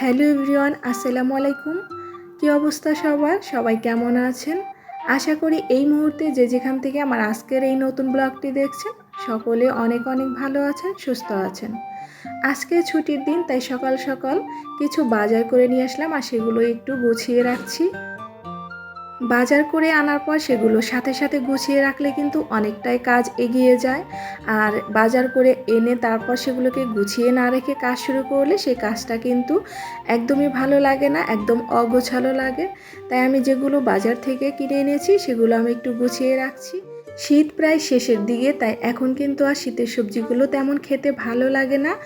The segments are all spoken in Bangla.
হ্যালো এভরিওয়ান, আসসালামু আলাইকুম। কি অবস্থা সবার? সবাই কেমন আছেন? আশা করি এই মুহূর্তে যে যেখান থেকে আমার আজকের এই নতুন ব্লগটি দেখছেন, সকলে অনেক অনেক ভালো আছেন, সুস্থ আছেন। আজকে ছুটির দিন, তাই সকাল সকাল কিছু বাজার করে নিয়ে আসলাম আর সেগুলো একটু গুছিয়ে রাখছি। বাজার করে আনার পর সেগুলো সাথে সাথে গুছিয়ে রাখলে কিন্তু অনেকটাই কাজ এগিয়ে যায়। আর বাজার করে এনে তারপর সেগুলোকে গুছিয়ে না রেখে কাজ শুরু করলে সেই কাজটা কিন্তু একদমই ভালো লাগে না, একদম অগোছালো লাগে। তাই আমি যেগুলো বাজার থেকে কিনে এনেছি সেগুলো আমি একটু গুছিয়ে রাখছি। শীত প্রায় শেষের দিকে, তাই এখন কিন্তু আর শীতের সবজিগুলো তেমন খেতে ভালো লাগে না।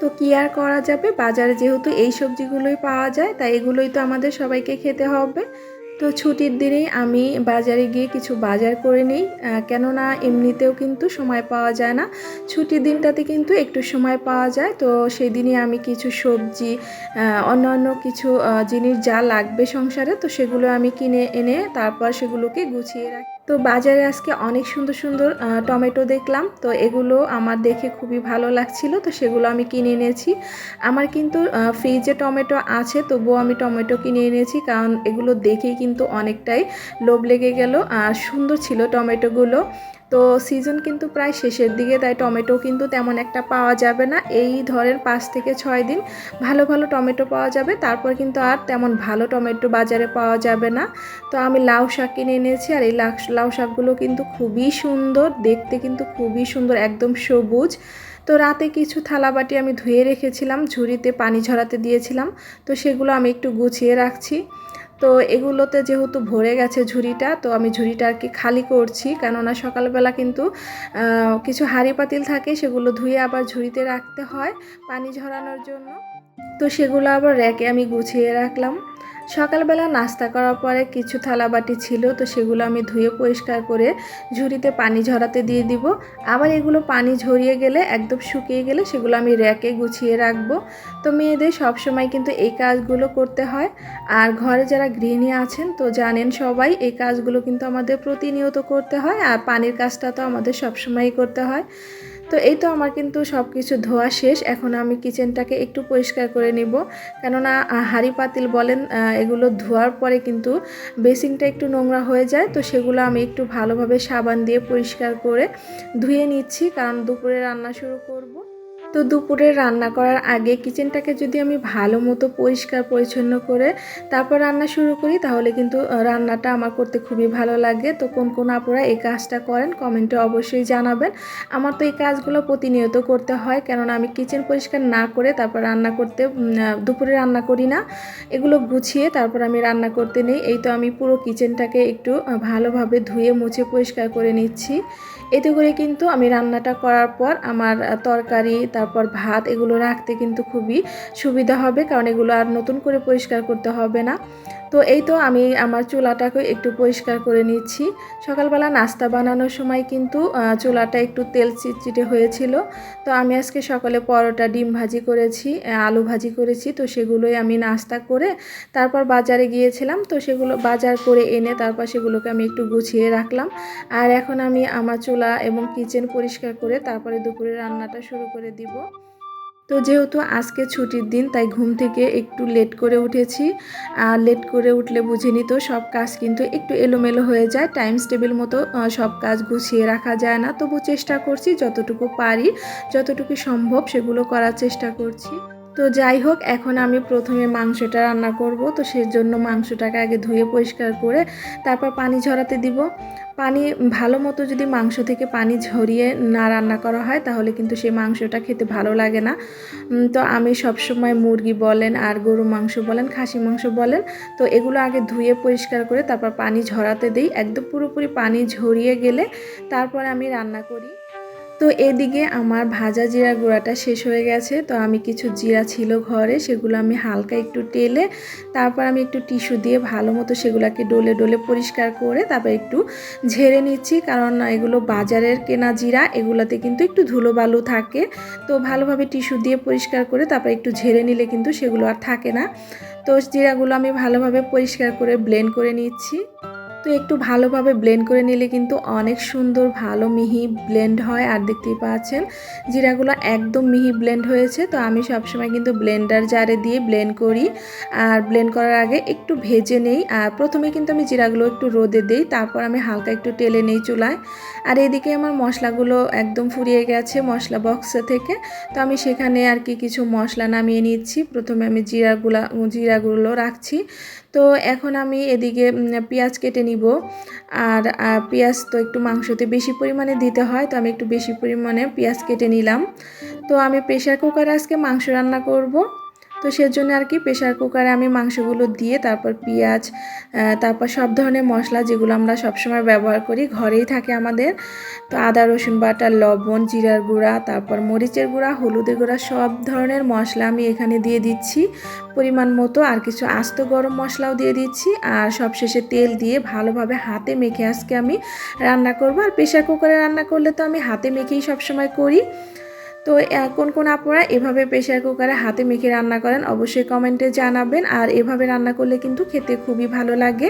তো কি আর করা যাবে? বাজারে যেহেতু এই সবজিগুলোই পাওয়া যায়, তাই এগুলোই তো আমাদের সবাইকে খেতে হবে। তো ছুটির দিনেই আমি বাজারে গিয়ে কিছু বাজার করে নিই কেননা এমনিতেও কিন্তু সময় পাওয়া যায় না। ছুটির দিনটাতে কিন্তু একটু সময় পাওয়া যায়। তো সেই দিনে আমি কিছু সবজি অন্যান্য কিছু জিনিস যা লাগবে সংসারে, তো সেগুলো আমি কিনে এনে তারপর সেগুলোকে গুছিয়ে রাখি। তো বাজারে আজকে অনেক সুন্দর সুন্দর টমেটো দেখলাম। তো এগুলো আমার দেখে খুবই ভালো লাগছিল, তো সেগুলো আমি কিনে এনেছি। আমার কিন্তু ফ্রিজে টমেটো আছে, তবুও আমি টমেটো কিনে এনেছি, কারণ এগুলো দেখেই কিন্তু অনেকটাই লোভ লেগে গেল। আর সুন্দর ছিল টমেটোগুলো। তো সিজন কিন্তু প্রায় শেষের দিকে, তাই টমেটো কিন্তু তেমন একটা পাওয়া যাবে না। এই ধরেন পাঁচ থেকে ছয় দিন ভালো ভালো টমেটো পাওয়া যাবে, তারপর কিন্তু আর তেমন ভালো টমেটো বাজারে পাওয়া যাবে না। তো আমি লাউ শাক কিনে এনেছি, আর এই লাউ শাকগুলো কিন্তু খুবই সুন্দর, দেখতে কিন্তু খুবই সুন্দর, একদম সবুজ। তো রাতে কিছু থালাবাটি আমি ধুয়ে রেখেছিলাম, ঝুড়িতে পানি ঝরাতে দিয়েছিলাম, তো সেগুলো আমি একটু গুছিয়ে রাখছি। তো এগুলোতে যেহেতু ভরে গেছে ঝুড়িটা, তো আমি ঝুড়িটা আর কি খালি করছি। কেননা সকালবেলা কিন্তু কিছু হাঁড়ি পাতিল থাকে, সেগুলো ধুয়ে আবার ঝুড়িতে রাখতে হয় পানি ঝরানোর জন্য। তো সেগুলো আবার র্যাকে আমি গুছিয়ে রাখলাম। সকালবেলা নাস্তা করার পরে কিছু থালা বাটি ছিল, তো সেগুলো আমি ধুয়ে পরিষ্কার করে ঝুড়িতে পানি ঝরাতে দিয়ে দিব। আবার এগুলো পানি ঝরিয়ে গেলে, একদম শুকিয়ে গেলে সেগুলো আমি র্যাকে গুছিয়ে রাখব। তো মেয়েদের সবসময় কিন্তু এই কাজগুলো করতে হয়। আর ঘরে যারা গৃহিণী আছেন, তো জানেন সবাই, এই কাজগুলো কিন্তু আমাদের প্রতিনিয়ত করতে হয় আর পানির কাজটা তো আমাদের সবসময়ই করতে হয়। তো এই তো আমার কিন্তু সব কিছু ধোয়া শেষ। এখন আমি কিচেনটাকে একটু পরিষ্কার করে নিব। কেননা হাঁড়ি পাতিল বলেন এগুলো ধোয়ার পরে কিন্তু বেসিনটা একটু নোংরা হয়ে যায়। তো সেগুলো আমি একটু ভালোভাবে সাবান দিয়ে পরিষ্কার করে ধুয়ে নিচ্ছি। কারণ দুপুরে রান্না শুরু করব। তো দুপুরে রান্না করার আগে কিচেনটাকে যদি আমি ভালো মতো পরিষ্কার পরিচ্ছন্ন করে তারপর রান্না শুরু করি, তাহলে কিন্তু রান্নাটা আমার করতে খুবই ভালো লাগে। তো কোন কোন আপুরা এই কাজটা করেন, কমেন্টে অবশ্যই জানাবেন। আমার তো এই কাজগুলো প্রতিনিয়ত করতে হয়, কেননা আমি কিচেন পরিষ্কার না করে তারপর রান্না করতে দুপুরে রান্না করি না। এগুলো গুছিয়ে তারপর আমি রান্না করতে নেই। এই তো আমি পুরো কিচেনটাকে একটু ভালোভাবে ধুয়ে, মুছে, পরিষ্কার করে নিচ্ছি। এতে করে কিন্তু আমি রান্নাটা করার পর আমার তরকারি, তারপর ভাত এগুলো রাখতে কিন্তু খুবই সুবিধা হবে। কারণ এগুলো আর নতুন করে পরিষ্কার করতে হবে না। তো এই তো আমি আমার চুলাটাকে একটু পরিষ্কার করে নিচ্ছি। সকালবেলা নাস্তা বানানোর সময় কিন্তু চুলাটা একটু তেল চিটচিটে হয়েছিল। তো আমি আজকে সকালে পরোটা, ডিম ভাজি করেছি আলু ভাজি করেছি। তো সেগুলোই আমি নাস্তা করে তারপর বাজারে গিয়েছিলাম। তো সেগুলো বাজার করে এনে তারপর সেগুলোকে আমি একটু গুছিয়ে রাখলাম। আর এখন আমি আমার চুলা এবং কিচেন পরিষ্কার করে তারপরে দুপুরে রান্নাটা শুরু করে দিব। তো যেহেতু আজকে ছুটির দিন, তাই ঘুম থেকে একটু লেট করে উঠেছি। আর লেট করে উঠলে বুঝে তো, সব কাজ কিন্তু একটু এলোমেলো হয়ে যায়। টাইম টেবিল মতো সব কাজ গুছিয়ে রাখা যায় না। তবু চেষ্টা করছি যতটুকু পারি, যতটুকু সম্ভব সেগুলো করার চেষ্টা করছি। তো যাই হোক, এখন আমি প্রথমে মাংসটা রান্না করব। তো সেজন্য মাংসটাকে আগে ধুয়ে পরিষ্কার করে তারপর পানি ঝরাতে দিব। পানি, ভালো মতো যদি মাংস থেকে পানি ঝরিয়ে না রান্না করা হয়, তাহলে কিন্তু সেই মাংসটা খেতে ভালো লাগে না। তো আমি সবসময় মুরগি বলেন আর গরু মাংস বলেন, খাসি মাংস বলেন, তো এগুলো আগে ধুয়ে পরিষ্কার করে তারপর পানি ঝরাতে দিই। একদম পুরোপুরি পানি ঝরিয়ে গেলে তারপর আমি রান্না করি। তো এদিকে আমার ভাজা জিরা গুঁড়াটা শেষ হয়ে গেছে। তো আমি কিছু জিরা ছিল ঘরে, সেগুলো আমি হালকা একটু টেলে, তারপর আমি একটু টিস্যু দিয়ে ভালো মতো সেগুলোকে ডলে ডলে পরিষ্কার করে তারপর একটু ঝেড়ে নিচ্ছি। কারণ এগুলো বাজারের কেনা জিরা, এগুলোতে কিন্তু একটু ধুলো বালু থাকে। তো ভালোভাবে টিস্যু দিয়ে পরিষ্কার করে তারপর একটু ঝেড়ে নিলে কিন্তু সেগুলো আর থাকে না। তো জিরাগুলো আমি ভালোভাবে পরিষ্কার করে ব্লেন্ড করে নিচ্ছি। তো একটু ভালোভাবে ব্লেন্ড করে নিলে কিন্তু অনেক সুন্দর ভালো মিহি ব্লেন্ড হয়। আর দেখতেই পাচ্ছেন, জিরাগুলো একদম মিহি ব্লেন্ড হয়েছে। তো আমি সবসময় কিন্তু ব্লেন্ডার জারে দিয়ে ব্লেন্ড করি। আর ব্লেন্ড করার আগে একটু ভেজে নেই। আর প্রথমে কিন্তু আমি জিরাগুলো একটু রোদে দিই, তারপর আমি হালকা একটু টেলে নেই চুলায়। আর এদিকে আমার মশলাগুলো একদম ফুরিয়ে গেছে মশলা বক্সে থেকে। তো আমি সেখানে আর কি কিছু মশলা নামিয়ে নিচ্ছি। প্রথমে আমি জিরাগুলা, জিরাগুলো রাখছি। তো এখন আমি এদিকে পেঁয়াজ কেটে নিব। আর পেঁয়াজ তো একটু মাংসতে বেশি পরিমাণে দিতে হয়, তো আমি একটু বেশি পরিমাণে পেঁয়াজ কেটে নিলাম। তো আমি প্রেশার কুকারে আজকে মাংস রান্না করব। তো সেজন্য আর কি প্রেশার কুকারে আমি মাংসগুলো দিয়ে তারপর পেঁয়াজ তারপর সব ধরনের মশলা যেগুলো আমরা সবসময় ব্যবহার করি ঘরেই থাকে আমাদের। তো আদা, রসুন বাটা, লবণ, জিরার গুঁড়া, তারপর মরিচের গুঁড়া, হলুদের গুঁড়া, সব ধরনের মশলা আমি এখানে দিয়ে দিচ্ছি। পরিমাণ মতো আর কিছু আস্ত গরম মশলাও দিয়ে দিচ্ছি আর সবশেষে তেল দিয়ে ভালোভাবে হাতে মেখে আজকে আমি রান্না করব। আর প্রেশার কুকারে রান্না করলে তো আমি হাতে মেখেই সবসময় করি। তো কোন কোন আপনারা এভাবে প্রেশার কুকারে হাতে মেখে রান্না করেন অবশ্যই কমেন্টে জানাবেন। আর এভাবে রান্না করলে কিন্তু খেতে খুবই ভালো লাগে।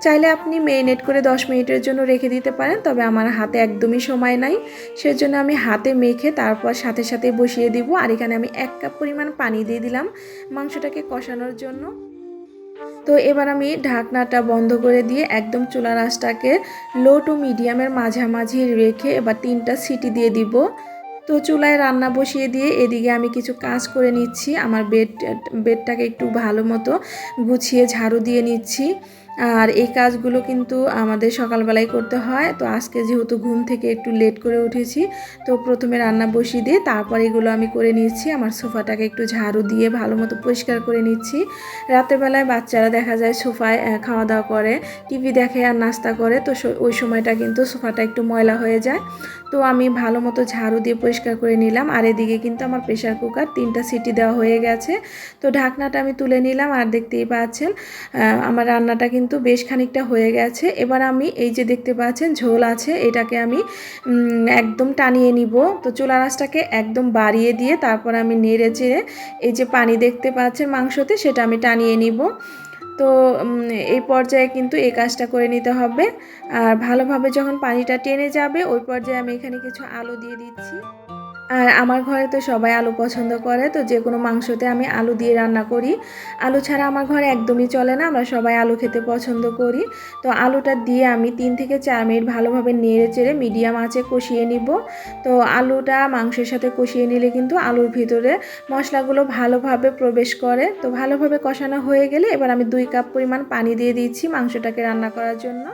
চাইলে আপনি মেরিনেট করে 10 মিনিটের জন্য রেখে দিতে পারেন, তবে আমার হাতে একদমই সময় নাই। সেজন্য আমি হাতে মেখে তারপর সাথে সাথে বসিয়ে দিব। আর এখানে আমি এক কাপ পরিমাণ পানি দিয়ে দিলাম মাংসটাকে কষানোর জন্য। তো, এবার আমি ঢাকনাটা বন্ধ করে দিয়ে একদম চুলা রাসটাকে লো টু মিডিয়ামের মাঝামাঝি রেখে এবার তিনটা সিটি দিয়ে দিব। তো চুলায় রান্না বসিয়ে দিয়ে এদিকে আমি কিছু কাজ করে নিচ্ছি। আমার বেড, বেডটাকে একটু ভালো মতো গুছিয়ে ঝাড়ু দিয়ে নিচ্ছি। আর এই কাজগুলো কিন্তু আমাদের সকালবেলায় করতে হয়। তো আজকে যেহেতু ঘুম থেকে একটু লেট করে উঠেছি, তো প্রথমে রান্না বসিয়ে দিয়ে তারপর এগুলো আমি করে নিচ্ছি। আমার সোফাটাকে একটু ঝাড়ু দিয়ে ভালো মতো পরিষ্কার করে নিচ্ছি। রাতেরবেলায় বাচ্চারা দেখা যায় সোফায় খাওয়া দাওয়া করে, টিভি দেখে আর নাস্তা করে, তো ওই সময়টা কিন্তু সোফাটা একটু ময়লা হয়ে যায়। তো আমি ভালো মতো ঝাড়ু দিয়ে পরিষ্কার করে নিলাম। আর এদিকে কিন্তু আমার প্রেশার কুকার তিনটা সিটি দেওয়া হয়ে গেছে। তো ঢাকনাটা আমি তুলে নিলাম। আর দেখতেই পাচ্ছেন আমার রান্নাটা কিন্তু বেশ খানিকটা হয়ে গেছে। এবার আমি এই যে দেখতে পাচ্ছেন ঝোল আছে, এটাকে আমি একদম টানিয়ে নিব। তো চুলা রাসটাকে একদম বাড়িয়ে দিয়ে তারপর আমি নেড়ে চেড়ে এই যে পানি দেখতে পাচ্ছেন মাংসতে, সেটা আমি টানিয়ে নিব। তো এই পর্যায়ে কিন্তু এই কাজটা করে নিতে হবে। আর ভালোভাবে যখন পানিটা টেনে যাবে, ওই পর্যায়ে আমি এখানে কিছু আলো দিয়ে দিচ্ছি। আর আমার ঘরে তো সবাই আলু পছন্দ করে, তো যে কোনো মাংসতে আমি আলু দিয়ে রান্না করি। আলু ছাড়া আমার ঘরে একদমই চলে না, আমরা সবাই আলু খেতে পছন্দ করি। তো আলুটা দিয়ে আমি তিন থেকে চার মিনিট ভালোভাবে নেড়ে চেড়ে মিডিয়াম আঁচে কষিয়ে নিব। তো আলুটা মাংসের সাথে কষিয়ে নিলে কিন্তু আলুর ভিতরে মশলাগুলো ভালোভাবে প্রবেশ করে। তো ভালোভাবে কষানো হয়ে গেলে এবার আমি দুই কাপ পরিমাণ পানি দিয়ে দিচ্ছি মাংসটাকে রান্না করার জন্য।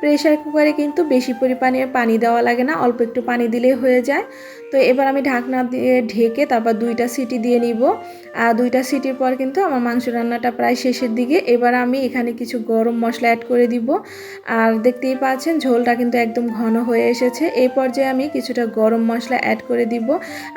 প্রেশার কুকারে কিন্তু বেশি পরিমাণে পানি দেওয়া লাগে না, অল্প একটু পানি দিলেই হয়ে যায়। তো এবার আমি ঢাকনা দিয়ে ঢেকে তারপর দুইটা সিটি দিয়ে নিব। আর দুইটা সিটির পর কিন্তু আমার মাংস রান্নাটা প্রায় শেষের দিকে। এবার আমি এখানে কিছু গরম মশলা অ্যাড করে দিব। আর দেখতেই পাচ্ছেন ঝোলটা কিন্তু একদম ঘন হয়ে এসেছে। এই পর্যায়ে আমি কিছুটা গরম মশলা অ্যাড করে দিব।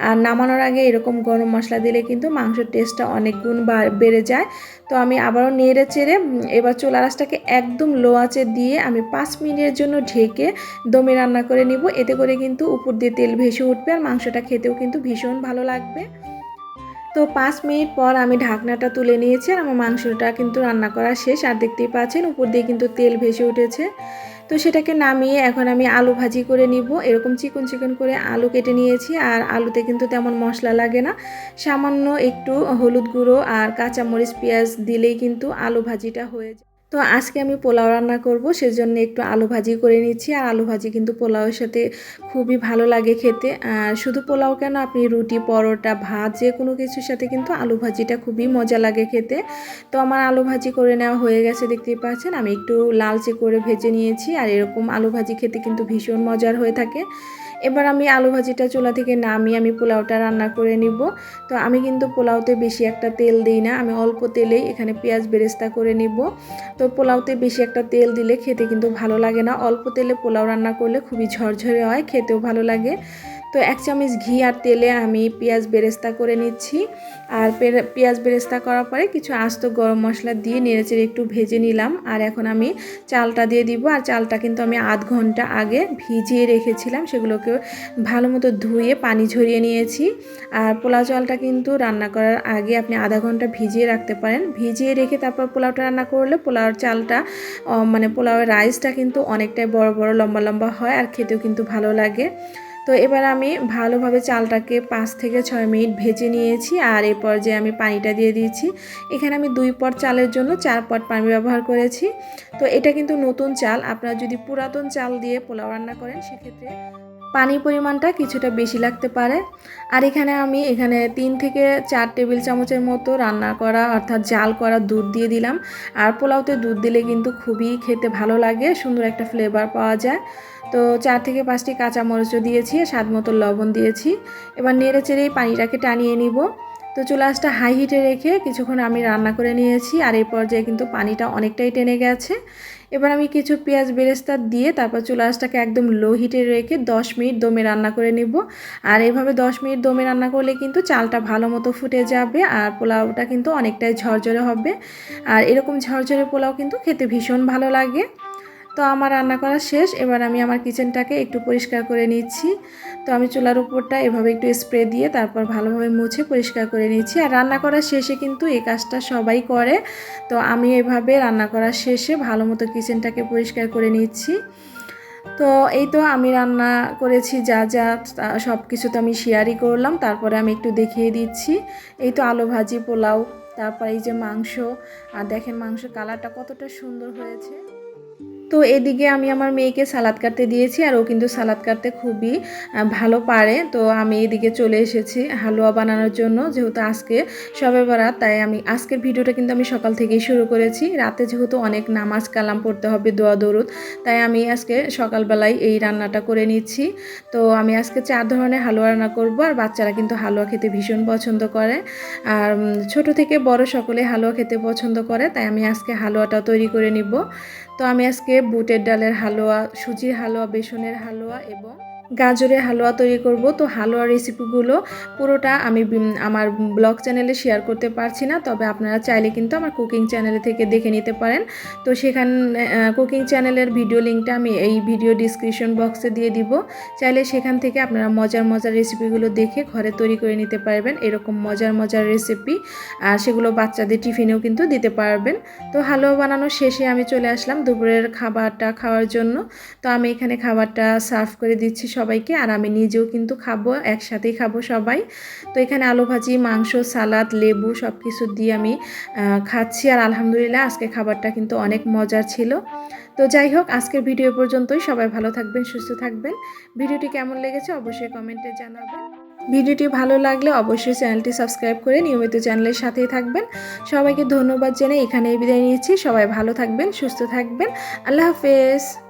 আর নামানোর আগে এরকম গরম মশলা দিলে কিন্তু মাংসের টেস্টটা অনেক গুণ বেড়ে যায়। তো আমি আবারও নেড়ে চেড়ে এবার চোলা রাসটাকে একদম লো আঁচে দিয়ে আমি পাঁচ মিনিটের জন্য ঢেকে দমে রান্না করে নিব। এতে করে কিন্তু উপর দিয়ে তেল ভেসে উঠবে আর মাংসটা খেতেও কিন্তু ভীষণ ভালো লাগবে। তো পাঁচ মিনিট পর আমি ঢাকনাটা তুলে নিয়েছি আর আমার মাংসটা কিন্তু রান্না করা শেষ। আর দেখতেই পাচ্ছেন উপর দিয়ে কিন্তু তেল ভেসে উঠেছে। তো সেটাকে নামিয়ে এখন আমি আলু ভাজি করে নিব। এরকম চিকন চিকন করে আলু কেটে নিয়েছি আর আলুতে কিন্তু তেমন মশলা লাগে না। সামান্য একটু হলুদ গুঁড়ো আর কাঁচামরিচ পেঁয়াজ দিলেই কিন্তু আলু ভাজিটা হয়ে যায়। তো আজকে আমি পোলাও রান্না করব, সেজন্য একটু আলু ভাজি করে নিচ্ছি। আর আলু ভাজি কিন্তু পোলাওয়ের সাথে খুবই ভালো লাগে খেতে। আর শুধু পোলাও কেন, আপনি রুটি, পরোটা, ভাত, যে কোনো কিছুর সাথে কিন্তু আলু ভাজিটা খুবই মজা লাগে খেতে। তো আমার আলু ভাজি করে নেওয়া হয়ে গেছে, দেখতেই পাচ্ছেন। আমি একটু লালচে করে ভেজে নিয়েছি, আর এরকম আলু ভাজি খেতে কিন্তু ভীষণ মজার হয়ে থাকে। এবার আমি আলু ভাজিটা চুলা থেকে নামিয়ে আমি পোলাওটা রান্না করে নিব। তো আমি কিন্তু পোলাওতে বেশি একটা তেল দিই না, আমি অল্প তেলেই এখানে পেঁয়াজ বেরেস্তা করে নিব। তো পোলাওতে বেশি একটা তেল দিলে খেতে কিন্তু ভালো লাগে না, অল্প তেলে পোলাও রান্না করলে খুবই ঝরঝরে হয়, খেতেও ভালো লাগে। তো এক চামচ ঘি আর তেলে আমি পেঁয়াজ বেরেস্তা করে নিচ্ছি। আর পেঁয়াজ বেরেস্তা করার পরে কিছু আস্ত গরম মশলা দিয়ে নেড়েচেড়ে একটু ভেজে নিলাম। আর এখন আমি চালটা দিয়ে দিব। আর চালটা কিন্তু আমি আধ ঘণ্টা আগে ভিজিয়ে রেখেছিলাম। সেগুলোকে ভালো মতো ধুয়ে পানি ঝরিয়ে নিয়েছি। আর পোলাও চালটা কিন্তু রান্না করার আগে আপনি আধা ঘণ্টা ভিজিয়ে রাখতে পারেন। ভিজিয়ে রেখে তারপর পোলাওটা রান্না করলে পোলাওর চালটা মানে পোলাওয়ের রাইসটা কিন্তু অনেকটাই বড় বড় লম্বা লম্বা হয়। আর খেতেও কিন্তু ভালো লাগে। তো এবার আমি ভালোভাবে চালটাকে পাঁচ থেকে ছয় মিনিট ভেজে নিয়েছি আর এই পর্যায়ে আমি পানিটা দিয়ে দিয়েছি। এখানে আমি দুই পট চালের জন্য চার পট পানি ব্যবহার করেছি। তো এটা কিন্তু নতুন চাল, আপনারা যদি পুরাতন চাল দিয়ে পোলাও রান্না করেন, সেক্ষেত্রে পানির পরিমাণটা কিছুটা বেশি লাগতে পারে। আর এখানে আমি এখানে তিন থেকে চার টেবিল চামচের মতো রান্না করা, অর্থাৎ জাল করা দুধ দিয়ে দিলাম। আর পোলাওতে দুধ দিলে কিন্তু খুবই খেতে ভালো লাগে, সুন্দর একটা ফ্লেভার পাওয়া যায়। তো চার থেকে পাঁচটি কাঁচামরিচও দিয়েছি, স্বাদ মতো লবণ দিয়েছি। এবার নেড়ে চেড়ে পানিটাকে টানিয়ে নিব। তো চুলাসটা হাই হিটে রেখে কিছুক্ষণ আমি রান্না করে নিয়েছি আর এই পর্যায়ে কিন্তু পানিটা অনেকটাই টেনে গেছে। এবার আমি কিছু পেঁয়াজ বেরেস্তা দিয়ে তারপর চুলাসটাকে একদম লো হিটে রেখে দশ মিনিট দমে রান্না করে নিব। আর এইভাবে দশ মিনিট দমে রান্না করলে কিন্তু চালটা ভালো মতো ফুটে যাবে আর পোলাওটা কিন্তু অনেকটাই ঝরঝরে হবে। আর এরকম ঝরঝরে পোলাও কিন্তু খেতে ভীষণ ভালো লাগে। তো আমার রান্না করা শেষ। এবার আমি আমার কিচেনটাকে একটু পরিষ্কার করে নিচ্ছি। তো আমি চুলার উপরটা এভাবে একটু স্প্রে দিয়ে তারপর ভালোভাবে মুছে পরিষ্কার করে নিচ্ছি। আর রান্না করার শেষে কিন্তু এই কাজটা সবাই করে। তো আমি এভাবে রান্না করার শেষে ভালো মতো কিচেনটাকে পরিষ্কার করে নিচ্ছি। তো এই তো আমি রান্না করেছি যা যা সব কিছু তো আমি শেয়ারই করলাম। তারপরে আমি একটু দেখিয়ে দিচ্ছি। এই তো আলু ভাজি, পোলাও, তারপর এই যে মাংস। আর দেখেন মাংস কালারটা কতটা সুন্দর হয়েছে। তো এদিকে আমি আমার মেয়েকে সালাদ কাটতে দিয়েছি আর ও কিন্তু সালাদ কাটতে খুবই ভালো পারে। তো আমি এদিকে চলে এসেছি হালুয়া বানানোর জন্য, যেহেতু আজকে সবে বরাত তাই আমি আজকের ভিডিওটা কিন্তু আমি সকাল থেকেই শুরু করেছি। রাতে যেহেতু অনেক নামাজ কালাম পড়তে হবে, দোয়া, দরুদ, তাই আমি আজকে সকালবেলায় এই রান্নাটা করে নিচ্ছি। তো আমি আজকে চার ধরনের হালুয়া রান্না করব, আর বাচ্চারা কিন্তু হালুয়া খেতে ভীষণ পছন্দ করে। আর ছোট থেকে বড় সকলে হালুয়া খেতে পছন্দ করে, তাই আমি আজকে হালুয়াটা তৈরি করে নিব। তো আমি আজকে বুটের ডালের হালুয়া সুজির হালুয়া বেসনের হালুয়া এবং গাজরের হালুয়া তৈরি করব। তো হালুয়া রেসিপিগুলো পুরোটা আমি আমার ব্লগ চ্যানেলে শেয়ার করতে পারছি না। তবে আপনারা চাইলে কিন্তু আমার কুকিং চ্যানেলে থেকে দেখে নিতে পারেন। তো সেখানে কুকিং চ্যানেলের ভিডিও লিঙ্কটা আমি এই ভিডিও ডিসক্রিপশন বক্সে দিয়ে দিব। চাইলে সেখান থেকে আপনারা মজার মজার রেসিপিগুলো দেখে ঘরে তৈরি করে নিতে পারবেন। এরকম মজার মজার রেসিপি আর সেগুলো বাচ্চাদের টিফিনেও কিন্তু দিতে পারবেন। তো হালুয়া বানানোর শেষে আমি চলে আসলাম দুপুরের খাবারটা খাওয়ার জন্য। তো আমি এখানে খাবারটা সার্ভ করে দিচ্ছি সবাইকে, আর আমি নিজেও কিন্তু খাব, একসাথেই খাব সবাই। তো এখানে আলু ভাজি, মাংস, সালাদ, লেবু সব কিছু দিয়ে আমি খাচ্ছি। আর আলহামদুলিল্লাহ আজকে খাবারটা কিন্তু অনেক মজার ছিল। তো যাই হোক, আজকের ভিডিও পর্যন্তই। সবাই ভালো থাকবেন, সুস্থ থাকবেন। ভিডিওটি কেমন লেগেছে অবশ্যই কমেন্টে জানাবেন। ভিডিওটি ভালো লাগলে অবশ্যই চ্যানেলটি সাবস্ক্রাইব করে নিয়মিত চ্যানেলের সাথেই থাকবেন। সবাইকে ধন্যবাদ জানাই এখানেই বিদায় নিয়েছি সবাই ভালো থাকবেন, সুস্থ থাকবেন। আল্লাহ হাফেজ।